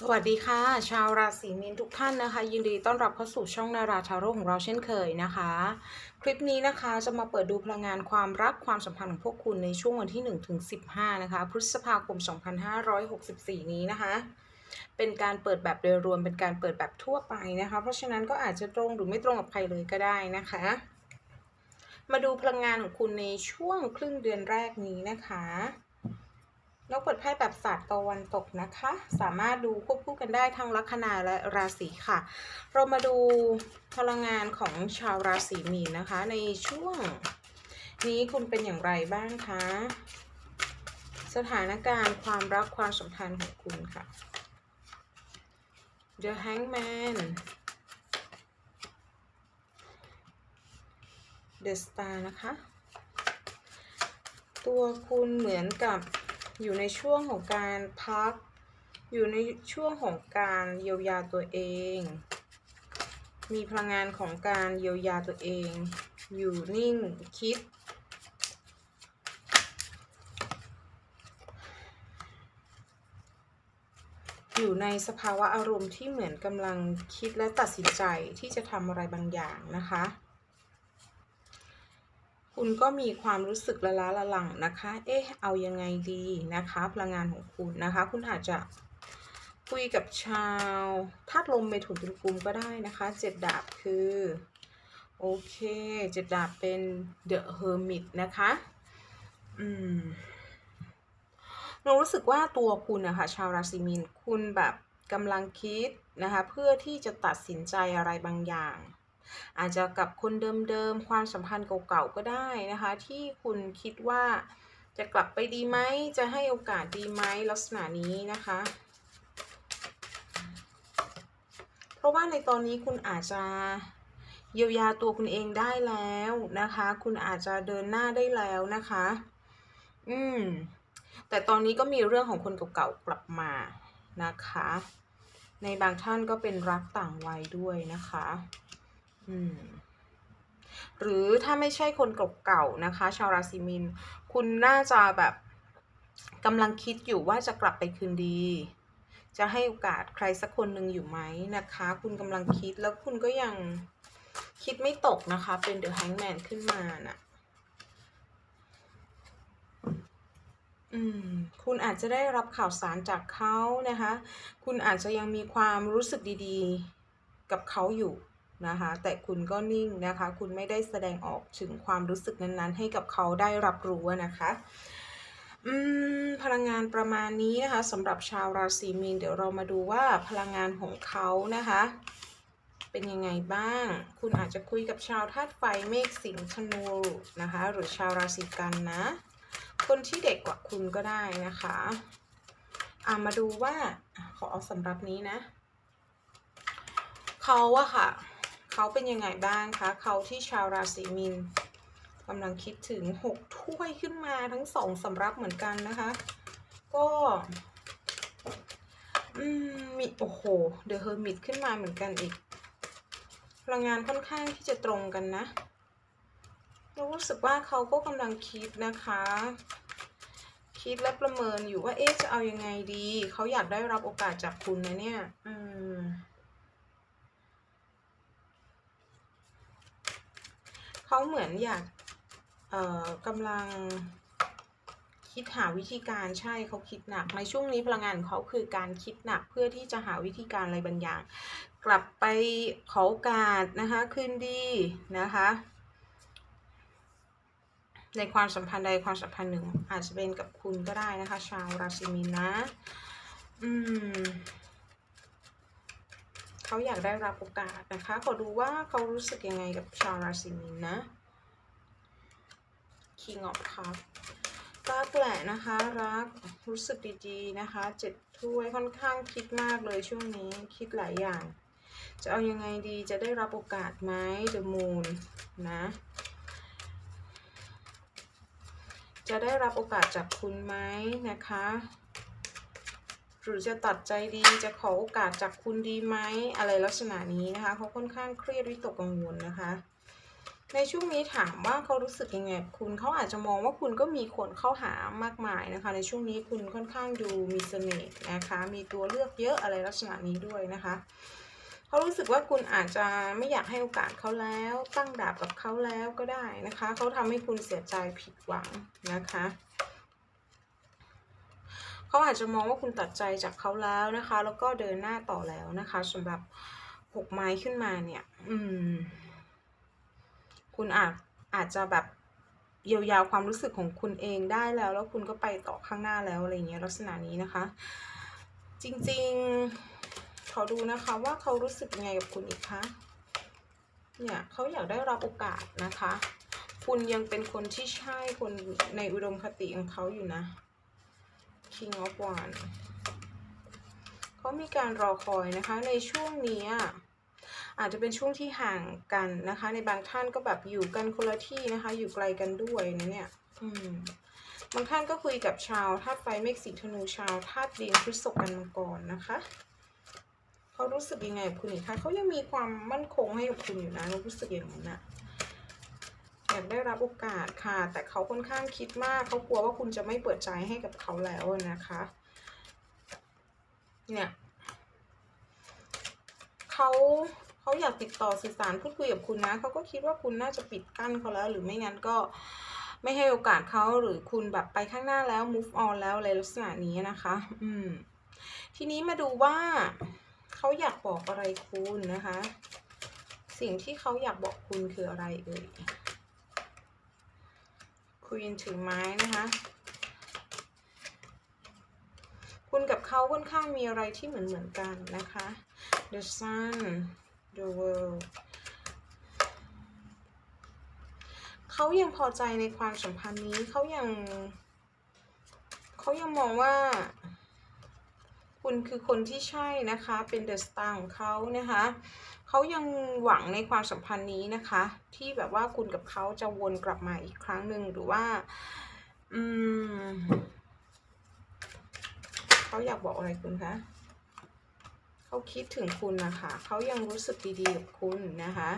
สวัสดีค่ะ ชาวราศีมีนทุกท่านนะคะ ยินดีต้อนรับเข้าสู่ช่องนาราทาโร่ของเราเช่นเคยนะคะ คลิปนี้นะคะจะมาเปิดดูพลังงานความรักความสัมพันธ์ของพวกคุณในช่วงวันที่1ถึง15 นะคะ พฤษภาคม 2564 นี้นะคะ เป็นการเปิดแบบโดยรวมเป็นการเปิดแบบทั่วไปนะคะ เพราะฉะนั้นก็อาจจะตรงหรือไม่ตรงกับใครเลยก็ได้นะคะ มาดูพลังงานของคุณในช่วงครึ่งเดือนแรกนี้นะคะ นกเปิดไพ่แบบศาสตร์ตะวันตกนะคะ สามารถดูควบคู่กันได้ทั้งลัคนาและราศีค่ะ เรามาดูพลังงานของชาวราศีมีนนะคะ ในช่วงนี้คุณเป็นอย่างไรบ้างคะ สถานการณ์ความรักความสัมพันธ์ของคุณค่ะ The Hangman The Star นะคะ ตัวคุณเหมือนกับ อยู่ในช่วงของการพัก อยู่ในช่วงของการเยียวยาตัวเอง มีพลังงานของการเยียวยาตัวเอง อยู่นิ่งคิด อยู่ในสภาวะอารมณ์ที่เหมือนกำลังคิดและตัดสินใจที่จะทำอะไรบางอย่างนะคะ คุณก็มีความรู้สึกละล้าละหลังนะคะ เอ๊ะ เอายังไงดีนะคะ พลังงานของคุณนะคะ คุณอาจจะคุยกับชาวธาตุลมเมถุนตุลกุมก็ได้นะคะเจ็ดดาบคือ โอเคเจ็ดดาบเป็น The Hermit นะคะ อืมเรารู้สึกว่าตัวคุณนะคะชาวราศีมีนคุณแบบกำลังคิดนะคะ เพื่อที่จะตัดสินใจอะไรบางอย่าง อาจจะกับคนเดิมๆ ความสัมพันธ์เก่าๆ ก็ได้นะคะ ที่คุณคิดว่าจะกลับไปดีไหม จะให้โอกาสดีไหมลักษณะนี้นะคะ เพราะว่าในตอนนี้คุณอาจจะเยียวยาตัวคุณเองได้แล้วนะคะ คุณอาจจะเดินหน้าได้แล้วนะคะ อืม แต่ตอนนี้ก็มีเรื่องของคนเก่าๆ กลับมานะคะ ในบางท่านก็เป็นรักต่างวัยด้วยนะคะ อืมหรือถ้าไม่ใช่คนเก่าๆนะคะ ชาวราศีมีนคุณน่าจะแบบกำลังคิดอยู่ว่าจะกลับไปคืนดี จะให้โอกาสใครสักคนหนึ่งอยู่ไหมนะคะ คุณกำลังคิดแล้วคุณก็ยังคิดไม่ตกนะคะ เป็นเดอะแฮงแมนขึ้นมาน่ะอืมคุณอาจจะได้รับข่าวสารจากเขานะคะ คุณอาจจะยังมีความรู้สึกดีๆ กับเขาอยู่ นะคะ แต่คุณก็นิ่งนะคะ คุณไม่ได้แสดงออกถึงความรู้สึกนั้นๆ ให้กับเขาได้รับรู้นะคะพลังงานประมาณนี้นะคะสำหรับชาวราศีมีนเดี๋ยวเรามาดูว่าพลังงานของเขานะคะ เป็นยังไงบ้าง คุณอาจจะคุยกับชาวธาตุไฟเมษสิงห์ธนูนะคะ หรือชาวราศีกันนะ คนที่เด็กกว่าคุณก็ได้นะคะอ่ามาดูว่าขอเอาสำหรับนี้นะ เขาอะค่ะ เขาเป็นยังไงบ้างคะเขาที่ชาวราศีมีนกำลังคิดถึงหกถ้วยขึ้นมาทั้งสองสำรับเหมือนกันนะคะ ก็มมีโอ้โหเดอะเฮอร์มิตขึ้นมาเหมือนกันอีกพลังงานค่อนข้างที่จะตรงกันนะรู้สึกว่าเขาก็กำลังคิดนะคะ คิดและประเมินอยู่ว่าเอ๊ะจะเอายังไงดี เขาอยากได้รับโอกาสจากคุณนะเนี่ย อืม เขาเหมือนอยากเออกำลังคิดหาวิธีการใช่เขาคิดหนัก ในช่วงนี้พลังงานเขาคือการคิดหนักเพื่อที่จะหาวิธีการอะไรบางอย่าง กลับไปขอโอกาสนะคะคืนดีนะคะในความสัมพันธ์ใดความสัมพันธ์หนึ่ง อาจจะเป็นกับคุณก็ได้นะคะ ชาวราศีมีนนะ อืม เขาอยากได้รับโอกาสนะคะ ขอดูว่าเขารู้สึกยังไงกับชาวราศีมีนนะ King of Cup รักแหละนะคะ รักรู้สึกดีๆนะคะเจ็ดถ้วยค่อนข้างคิดมากเลยช่วงนี้คิดหลายอย่าง จะเอายังไงดีจะได้รับโอกาสไหม The Moon นะจะได้รับโอกาสจากคุณไหมนะคะ หรือจะตัดใจดีจะขอโอกาสจากคุณดีไหมอะไรลักษณะนี้นะคะเขาค่อนข้างเครียดวิตกกังวลนะคะ ในช่วงนี้ถามว่าเขารู้สึกยังไงคุณเขาอาจจะมองว่าคุณก็มีคนเข้าหามากมายนะคะ ในช่วงนี้คุณค่อนข้างดูมีเสน่ห์นะคะ มีตัวเลือกเยอะอะไรลักษณะนี้ด้วยนะคะเขารู้สึกว่าคุณอาจจะไม่อยากให้โอกาสเขาแล้ว ตั้งดาบกับเขาแล้วก็ได้นะคะ เขาทำให้คุณเสียใจผิดหวังนะคะ เขาอาจจะมองว่าคุณตัดใจจากเขาแล้วนะคะ แล้วก็เดินหน้าต่อแล้วนะคะสำหรับหกไม้ขึ้นมาเนี่ย อืม คุณอาจอาจจะแบบเยียวยาความรู้สึกของคุณเองได้แล้ว แล้วคุณก็ไปต่อข้างหน้าแล้วอะไรเงี้ยลักษณะนี้นะคะ จริงๆขอดูนะคะว่าเขารู้สึกยังไงกับคุณอีกคะเนี่ยเขาอยากได้รับโอกาสนะคะ คุณยังเป็นคนที่ใช่คนในอุดมคติของเขาอยู่นะ King of Wands เขามีการรอคอยนะคะในช่วงนี้อาจจะเป็นช่วงที่ห่างกันนะคะ ในบางท่านก็แบบอยู่กันคนละที่นะคะ อยู่ไกลกันด้วยนะเนี่ยอืมบางท่านก็คุยกับชาวธาตุไฟเมฆสีธนูชาวธาตุดินพฤษภกันมาก่อนนะคะเขารู้สึกยังไงกับคุณอีกคะเขายังมีความมั่นคงให้กับคุณอยู่นะเรารู้สึกอย่างนั้นนะ อยากได้รับโอกาสค่ะ แต่เขาค่อนข้างคิดมาก เขากลัวว่าคุณจะไม่เปิดใจให้กับเขาแล้วนะคะ เนี่ยเขาเขาอยากติดต่อสื่อสารพูดคุยกับคุณนะ เขาก็คิดว่าคุณน่าจะปิดกั้นเขาแล้ว หรือไม่งั้นก็ไม่ให้โอกาสเขาหรือคุณแบบไปข้างหน้าแล้ว move on แล้วอะไรลักษณะนี้นะคะ อืม ทีนี้มาดูว่าเขาอยากบอกอะไรคุณนะคะ สิ่งที่เขาอยากบอกคุณคืออะไรเอ่ย Queen ถือไม้นะคะ คุณกับเขาค่อนข้างมีอะไรที่เหมือนเหมือนกันนะคะ The Sun The World เขายังพอใจในความสัมพันธ์นี้เขายังเขายังมองว่าคุณคือคนที่ใช่นะคะ เป็นเดอะสตาร์ของเขานะคะ เขายังหวังในความสัมพันธ์นี้นะคะ ที่แบบว่าคุณกับเขาจะวนกลับมาอีกครั้งหนึ่งหรือว่า อืมเขาอยากบอกอะไรคุณคะเขาคิดถึงคุณนะคะ เขายังรู้สึกดีๆกับคุณนะคะ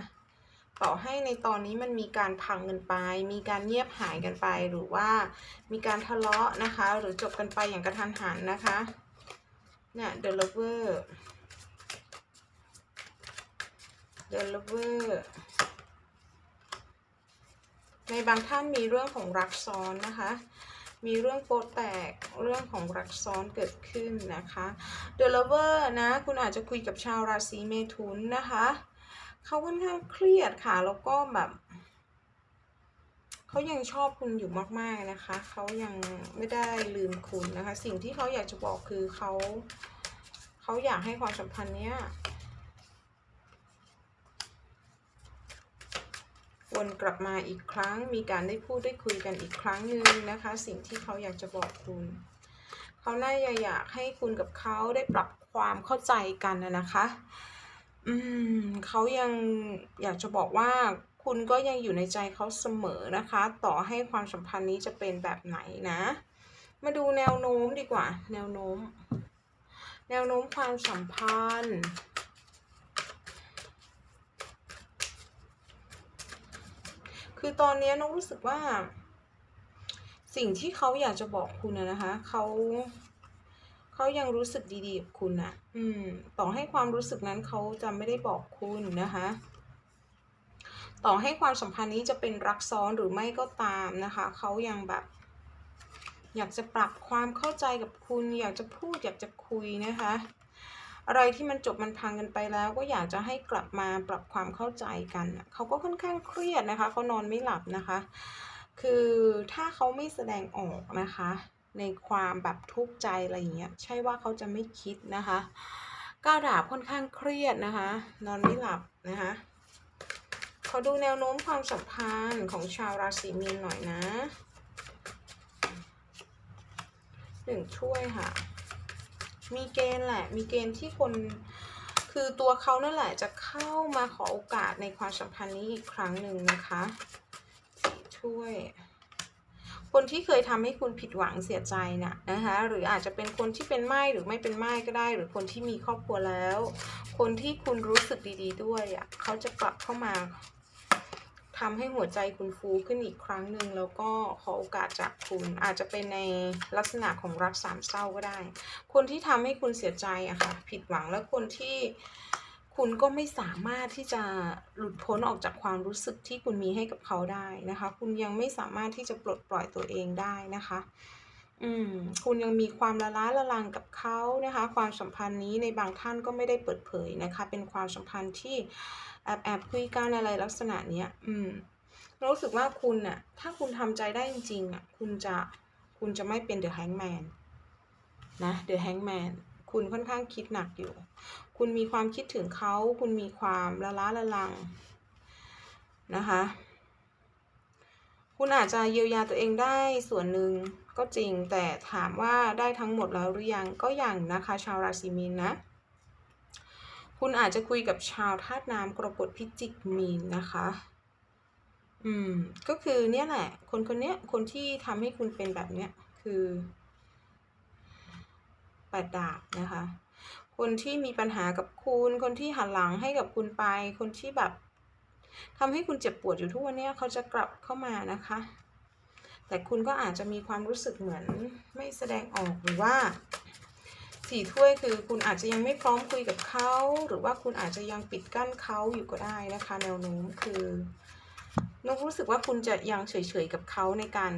ต่อให้ในตอนนี้มันมีการพังกันไป มีการเงียบหายกันไป หรือว่ามีการทะเลาะนะคะ หรือจบกันไปอย่างกระทันหันนะคะ เนี่ย The Lover The Lover ในบางท่านมีเรื่องของรักซ้อนนะคะ มีเรื่องโปะแตก เรื่องของรักซ้อนเกิดขึ้นนะคะ The Lover นะ คุณอาจจะคุยกับชาวราศีเมถุนนะคะ เขาค่อนข้างเครียดค่ะ แล้วก็แบบเขายังชอบคุณอยู่มากๆนะคะ เขายังไม่ได้ลืมคุณนะคะ สิ่งที่เขาอยากจะบอกคือเขา เขาอยากให้ความสัมพันธ์เนี้ย วนกลับมาอีกครั้ง มีการได้พูดได้คุยกันอีกครั้งหนึ่งนะคะ สิ่งที่เขาอยากจะบอกคุณเขาน่าจะอยากให้คุณกับเขาได้ปรับความเข้าใจกันนะคะ อืมเขายังอยากจะบอกว่าคุณก็ยังอยู่ในใจเขาเสมอนะคะ ต่อให้ความสัมพันธ์นี้จะเป็นแบบไหนนะ มาดูแนวโน้มดีกว่า แนวโน้ม แนวโน้มความสัมพันธ์ คือตอนนี้น้งรู้สึกว่า สิ่งที่เขาอยากจะบอกคุณนะนะคะ เขาเขายังรู้สึกดีๆกับคุณอะอืม ต่อให้ความรู้สึกนั้นเขาจะไม่ได้บอกคุณนะคะ ต่อให้ความสัมพันธ์นี้จะเป็นรักซ้อนหรือไม่ก็ตามนะคะ เขายังแบบ อยากจะปรับความเข้าใจกับคุณ อยากจะพูดอยากจะคุยนะคะ อะไรที่มันจบมันพังกันไปแล้ว ก็อยากจะให้กลับมาปรับความเข้าใจกันเขาก็ค่อนข้างเครียดนะคะเขานอนไม่หลับนะคะ คือถ้าเขาไม่แสดงออกนะคะ ในความแบบทุกข์ใจอะไรอย่างเงี้ยใช่ว่าเขาจะไม่คิดนะคะก้าวดาบค่อนข้างเครียดนะคะ นอนไม่หลับนะคะขอดูแนวโน้มความสัมพันธ์ของชาวราศีมีนหน่อยนะหนึ่งถ้วยค่ะ มีเกณฑ์แหละ มีเกณฑ์ที่คนคือตัวเขานั่นแหละจะเข้ามาขอโอกาสในความสัมพันธ์นี้อีกครั้งหนึ่งนะคะสี่ถ้วยคนที่เคยทำให้คุณผิดหวังเสียใจน่ะนะคะหรืออาจจะเป็นคนที่เป็นไม้หรือไม่เป็นไม้ก็ได้ หรือคนที่มีครอบครัวแล้ว คนที่คุณรู้สึกดี ๆ ด้วยอะเขาจะกลับเข้ามา ทำให้หัวใจคุณฟูขึ้นอีกครั้งหนึ่งแล้วก็ขอโอกาสจากคุณอาจจะเป็นในลักษณะของรักสามเศร้าก็ได้ คนที่ทำให้คุณเสียใจอะค่ะ ผิดหวังและคนที่คุณก็ไม่สามารถที่จะหลุดพ้นออกจากความรู้สึกที่คุณมีให้กับเขาได้นะคะ คุณยังไม่สามารถที่จะปลดปล่อยตัวเองได้นะคะ อืมคุณยังมีความละล้าละลังกับเขานะคะ ความสัมพันธ์นี้ในบางท่านก็ไม่ได้เปิดเผยนะคะ เป็นความสัมพันธ์ที่แอบแอบคุยกันอะไรลักษณะเนี้ย อืมรู้สึกว่าคุณน่ะ ถ้าคุณทำใจได้จริงๆอะ คุณจะคุณจะไม่เป็นเดอะแฮงแมนนะเดอะแฮงแมนคุณค่อนข้างคิดหนักอยู่ คุณมีความคิดถึงเขา คุณมีความละล้าละลังนะคะ คุณอาจจะเยียวยาตัวเองได้ส่วนหนึ่งก็จริงแต่ถามว่าได้ทั้งหมดแล้วหรือยังก็ยังนะคะ ชาวราศีมีนนะ คุณอาจจะคุยกับชาวธาตุน้ำกรกฎพิจิกมีนนะคะ อืม ก็คือเนี่ยแหละ คนคนเนี้ยคนที่ทำให้คุณเป็นแบบเนี้ยคือแปดดาบนะคะ คนที่มีปัญหากับคุณ คนที่หันหลังให้กับคุณไป คนที่แบบ ทำให้คุณเจ็บปวดอยู่ทุกวันเนี้ยเขาจะกลับเข้ามานะคะ แต่คุณก็อาจจะมีความรู้สึกเหมือนไม่แสดงออกหรือว่าสี่ถ้วยคือคุณอาจจะยังไม่พร้อมคุยกับเขา หรือว่าคุณอาจจะยังปิดกั้นเขาอยู่ก็ได้นะคะ แนวโน้มคือนกรู้สึกว่าคุณจะยังเฉยๆกับเขาในการ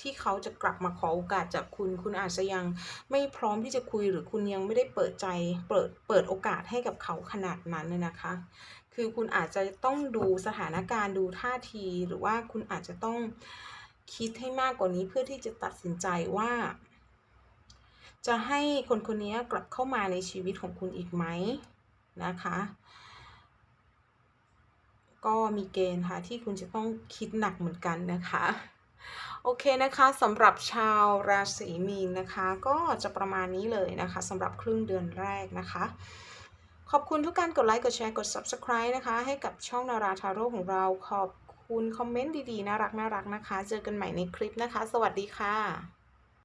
ที่เขาจะกลับมาขอโอกาสจากคุณ คุณอาจจะยังไม่พร้อมที่จะคุยหรือคุณยังไม่ได้เปิดใจ เปิดเปิดโอกาสให้กับเขาขนาดนั้นเลยนะคะ คือคุณอาจจะต้องดูสถานการณ์ดูท่าที หรือว่าคุณอาจจะต้องคิดให้มากกว่านี้เพื่อที่จะตัดสินใจว่า จะให้คนคนนี้กลับเข้ามาในชีวิตของคุณอีกไหมนะคะ ก็มีเกณฑ์ค่ะที่คุณจะต้องคิดหนักเหมือนกันนะคะโอเคนะคะสำหรับชาวราศีมีนนะคะ ก็จะประมาณนี้เลยนะคะสำหรับครึ่งเดือนแรกนะคะ ขอบคุณทุกการกดไลค์กดแชร์กด Subscribe นะคะ ให้กับช่องนาราทาโร่ของเราขอบคุณคอมเมนต์ดีๆน่ารักน่ารักนะคะ เจอกันใหม่ในคลิปนะคะ สวัสดีค่ะ